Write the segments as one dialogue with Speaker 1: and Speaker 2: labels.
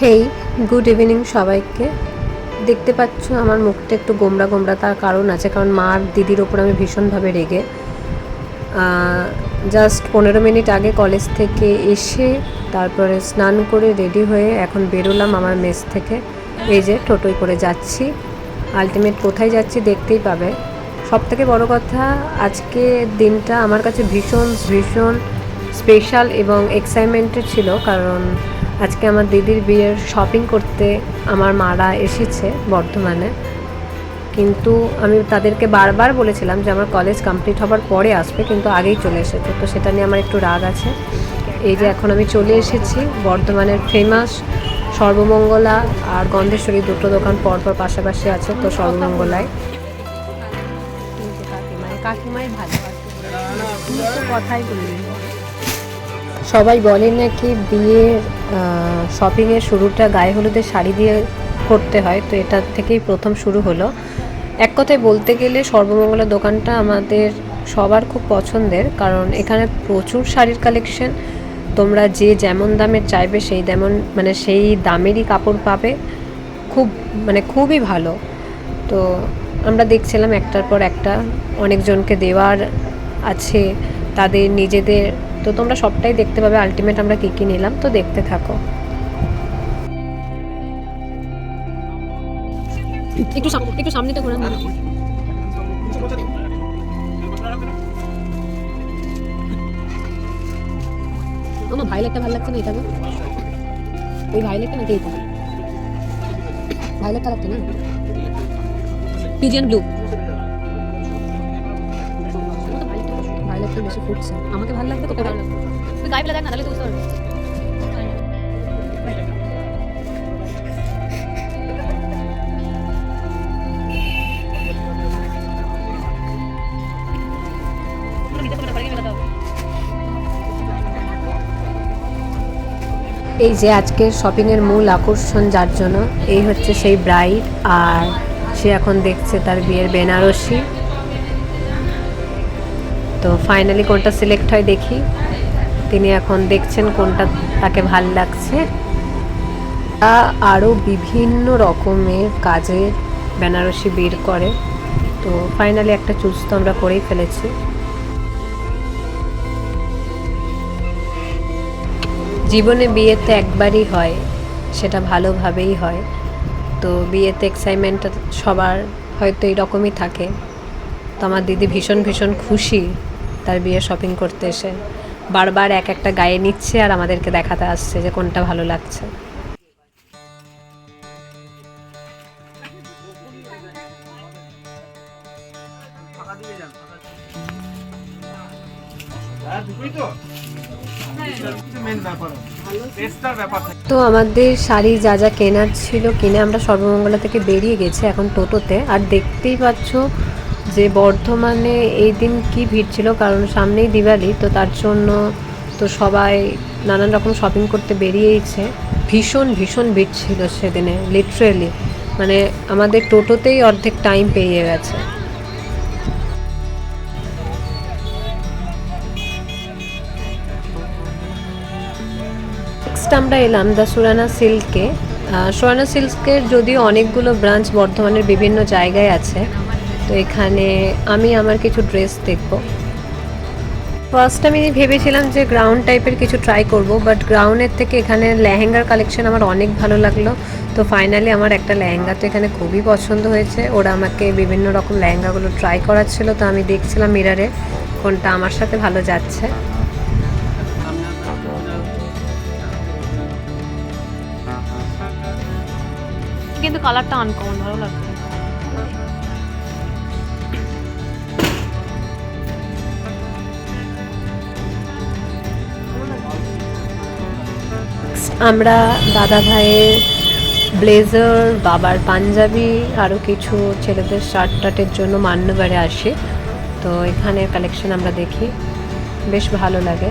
Speaker 1: Hey good evening সবাইকে। দেখতে পাচ্ছ আমার মুখটা একটু গোমড়া গোমড়া, তার কারণ আছে, কারণ মার দিদির ওপর আমি ভীষণভাবে রেগে। জাস্ট পনেরো মিনিট আগে কলেজ থেকে এসে তারপরে স্নান করে রেডি হয়ে এখন বেরোলাম আমার মেস থেকে। এই যে টোটোয় করে যাচ্ছি। আলটিমেট কোথায় যাচ্ছি দেখতেই পাবে। সব থেকে বড়ো কথা, আজকে দিনটা আমার কাছে ভীষণ ভীষণ স্পেশাল এবং এক্সাইটমেন্টেড ছিল, কারণ আজকে আমার দিদির বিয়ের শপিং করতে আমার মারা এসেছে বর্ধমানে। কিন্তু আমি তাদেরকে বারবার বলেছিলাম যে আমার কলেজ কমপ্লিট হবার পরে আসবে, কিন্তু আগেই চলে এসেছে। তো সেটা নিয়ে আমার একটু রাগ আছে। এই যে এখন আমি চলে এসেছি, বর্ধমানের ফেমাস সর্বমঙ্গলা আর গন্ধেশ্বরী দুটো দোকান পরপর পাশাপাশি আছে, তো সর্বমঙ্গলায়। কাকিমাই ভালো। কথাই বলি। সবাই বলে নাকি বিয়ের শপিংয়ের শুরুটা গায়ে হলুদের শাড়ি দিয়ে করতে হয়, তো এটা থেকেই প্রথম শুরু হলো। এক কথায় বলতে গেলে সর্বমঙ্গলা দোকানটা আমাদের সবার খুব পছন্দের, কারণ এখানে প্রচুর শাড়ির কালেকশন তোমরা যে যেমন দামের চাইবে সেই তেমন মানে সেই দামেরই কাপড় পাবে। খুব মানে খুবই ভালো। তো আমরা দেখছিলাম একটার পর একটা, অনেকজনকে দেওয়ার আছে, তাদের নিজেদের তো তোমরা সবটাই দেখতে পাবে। আলটিমেট আমরা কী কী নিলাম, তো দেখতে থাকো। একটু একটু সামনেটা আমার ভাইলেটটা ভালো লাগছে না, এটা ওই ভাইলেটটা নাকি এটা ভাইলেট কালারটা না? পিজিয়ান ব্লু বেশি ফুটছে। আমাকে ভালো লাগবে তোকে ভালো লাগবে তুই গায়ে ফেলে দেখ না তাহলে তো বুঝতে পারবি এই যে আজকের শপিংয়ের মূল আকর্ষণ যার জন্য এই হচ্ছে সেই ব্রাইড আর সে এখন দেখছে তার বিয়ের বেনারসি। তো ফাইনালি কোনটা সিলেক্ট হয় দেখি। তিনি এখন দেখছেন কোনটা তাকে ভালো লাগছে। আরও বিভিন্ন রকমের কাজে বেনারসি বের করে। তো ফাইনালি একটা চুজ তো আমরা করেই ফেলেছি। জীবনে বিয়েতে একবারই হয়, সেটা ভালোভাবেই হয়। তো বিয়েতে এক্সাইটমেন্টটা সবার হয়তো এইরকমই থাকে। তো আমার দিদি ভীষণ ভীষণ খুশি তার বিয়ে শপিং করতে এসে বারবার এক একটা গায়ে নিচ্ছে আর আমাদেরকে দেখাতে আসছে যে কোনটা ভালো লাগছে। তো আমাদের শাড়ি যা যা কেনার ছিল কিনে আমরা সর্বমঙ্গলা থেকে বেরিয়ে গেছি এখন টোটোতে। আর দেখতেই পাচ্ছ যে বর্ধমানে এই দিন কি ভিড় ছিল? কারণ সামনেই দিওয়ালি, তো তার জন্য তো সবাই নানান রকম শপিং করতে বেরিয়েইছে ভীষণ ভীষণ ভিড় ছিল সেদিনে লিটারেলি মানে আমাদের টোটোতেই অর্ধেক টাইম পেয়ে গেছে। নেক্সট আমরা এলাম দ্য সুরানা সিল্কে সুরানা সিল্কের যদিও অনেকগুলো ব্রাঞ্চ বর্ধমানের বিভিন্ন জায়গায় আছে। তো এখানে আমি আমার কিছু ড্রেস দেখব। ফার্স্ট আমি ভেবেছিলাম যে গ্রাউন্ড টাইপের কিছু ট্রাই করব বাট গ্রাউন্ডের থেকে এখানে লেহেঙ্গার কালেকশন আমার অনেক ভালো লাগল। তো ফাইনালি আমার একটা লেহেঙ্গা তো এখানে খুবই পছন্দ হয়েছে। ওরা আমাকে বিভিন্ন রকম লেহেঙ্গাগুলো ট্রাই করাচ্ছিল, তো আমি দেখছিলাম মিরারে কোনটা আমার সাথে ভালো যাচ্ছে।
Speaker 2: কিন্তু কালারটা আনকমন ভালো লাগছে।
Speaker 1: আমরা দাদা ভাইয়ের ব্লেজার বাবার পাঞ্জাবি আরও কিছু ছেলেদের শার্ট টার্টের জন্য মান্যবারে আসি। তো এখানে কালেকশন আমরা দেখি। বেশ ভালো লাগে।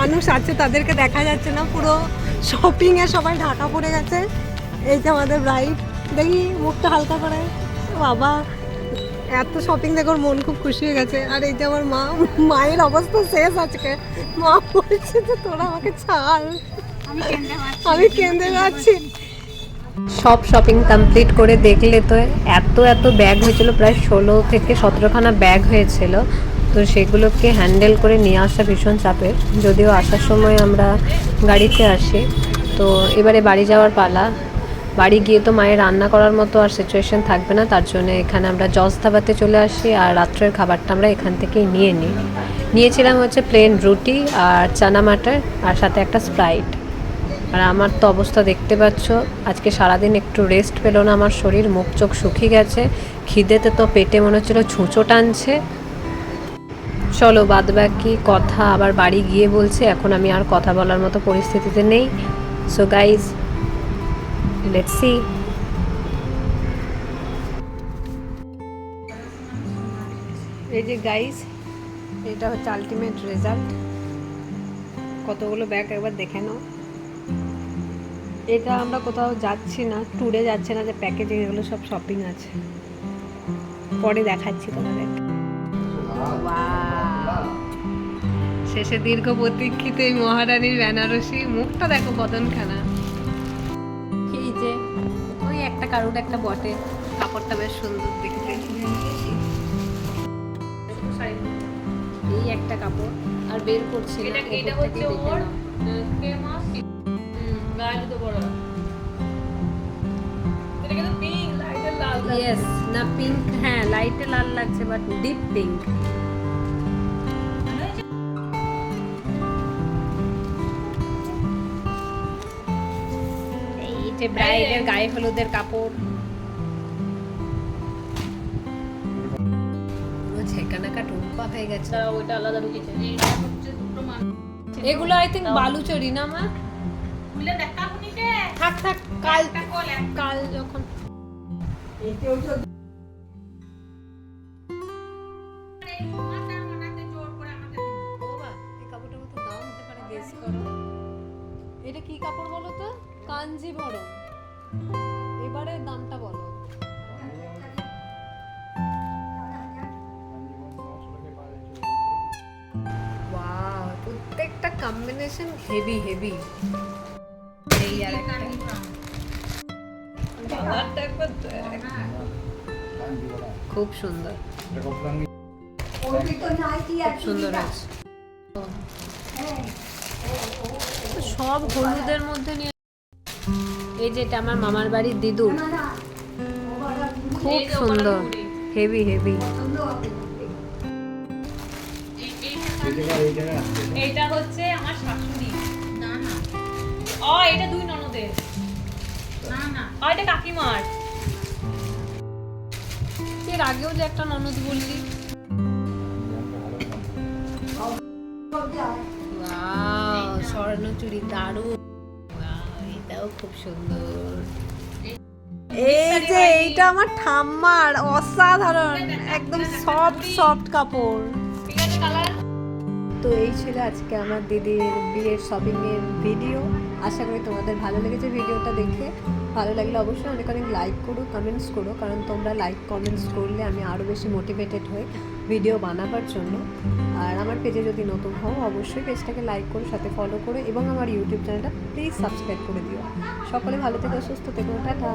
Speaker 3: মানুষ আছে, তাদেরকে দেখা যাচ্ছে না, পুরো শপিংয়ে সবাই ঢাকা পড়ে গেছে। এই যে আমাদের ব্রাইড দেখি মুখটা হালকা করে। বাবা এত শপিং দেখে ওর মন খুব খুশি হয়ে গেছে। আর এই যে আমার মা মায়ের অবস্থা শেষ আজকে। মা বলছে যে তোরা আমাকে ছাড়। আমি কেঁদে যাচ্ছি।
Speaker 1: সব শপিং কমপ্লিট করে দেখলে তো এত এত ব্যাগ হয়েছিল। প্রায় ষোলো থেকে সতেরোখানা ব্যাগ হয়েছিল। তো সেগুলোকে হ্যান্ডেল করে নিয়ে আসা ভীষণ চাপের। যদিও আসার সময় আমরা গাড়িতে আসি, তো এবারে বাড়ি যাওয়ার পালা। বাড়ি গিয়ে তো মায়ের রান্না করার মতো আর সিচুয়েশন থাকবে না, তার জন্য এখানে আমরা জজ ধাবাতে চলে আসি আর রাত্রের খাবারটা আমরা এখান থেকেই নিয়ে নিই। নিয়েছিলাম হচ্ছে প্লেন রুটি আর চানা মাটার আর সাথে একটা স্প্রাইট আর আমার তো অবস্থা দেখতে পাচ্ছ, আজকে সারাদিন একটু রেস্ট পেল না, আমার শরীর, মুখ চোখ শুকিয়ে গেছে, খিদেতে তো পেটে মনে হচ্ছিল ছুঁচো টানছে। চলো বাদ বাকি কথা আবার বাড়ি গিয়ে বলছে, এখন আমি আর কথা বলার মতো পরিস্থিতিতে নেই। সো গাইজ লেটস সি এই যে গাইজ এটা হচ্ছে আলটিমেট রেজাল্ট কতগুলো ব্যাগ একবার দেখে নাও। এটা আমরা কোথাও যাচ্ছি না ট্যুরে যাচ্ছে না, যে প্যাকেজিং এগুলো সব শপিং আছে। পরে দেখাচ্ছি তোমাদের! শেষে দীর্ঘ প্রতীক্ষিত এই মহারানীর বেনারসি মুখটা দেখো বদনখানা এই যে ওই একটা কারুর একটা বটে। কাপড়টা বেশ সুন্দর দেখতে। এই একটা কাপড় আর বের করছি
Speaker 2: এটা- এটা হচ্ছে ওর। ফেমাস গায়ে তো বড় এটা কিন্তু পিঙ্ক লাইটের লাল
Speaker 1: ইয়েস না পিঙ্ক হ্যাঁ লাইটে লাল লাগছে বাট ডিপ পিঙ্ক যে ব্রাইডের গায়ে হলুদের কাপড়। পুরো ছেকানাকা টুম্পা হয়ে গেছে।
Speaker 2: আলাদা ঢুকেছে
Speaker 1: এগুলো আই থিঙ্ক বালুচরি না মা? থাক থাক কাল
Speaker 2: কল
Speaker 1: যখন এটা কি কাপড় বলো তো? কাঞ্জিভরম এবারে দামটা বলো। প্রত্যেকটা কম্বিনেশন হেভি হেভি এই আর একটা। খুব সুন্দর। সুন্দর আছে সব হলুদের মধ্যে নিয়ে এই যেটা আমার মামার বাড়ির দিদু। খুব সুন্দর। হেভি হেভি
Speaker 2: এইটা হচ্ছে আমার শাশুড়ি। না না ও এটা দুই ননদের। না না ও এটা কাকিমার।
Speaker 1: এর আগেও যে একটা ননদ বললি। স্বর্ণচুরি দারুণ। খুব সুন্দর।
Speaker 3: এই যে এইটা আমার ঠাম্মার অসাধারণ, একদম সফট সফট কাপড়।
Speaker 1: তো এই ছিল আজকে আমার দিদির বিয়ের শপিং এর ভিডিও আশা করি তোমাদের ভালো লেগেছে ভিডিওটা দেখে। ভালো লাগলে অবশ্যই অনেক অনেক লাইক করো কমেন্টস করো, কারণ তোমরা লাইক কমেন্টস করলে আমি আরও বেশি মোটিভেটেড হই ভিডিও বানাবার জন্য। আর আমার পেজে যদি নতুন হও, অবশ্যই পেজটাকে লাইক করো, সাথে ফলো করো, এবং আমার ইউটিউব চ্যানেলটা প্লিজ সাবস্ক্রাইব করে দিও। সকলে ভালো থেকো, সুস্থ থেকো, টাটা।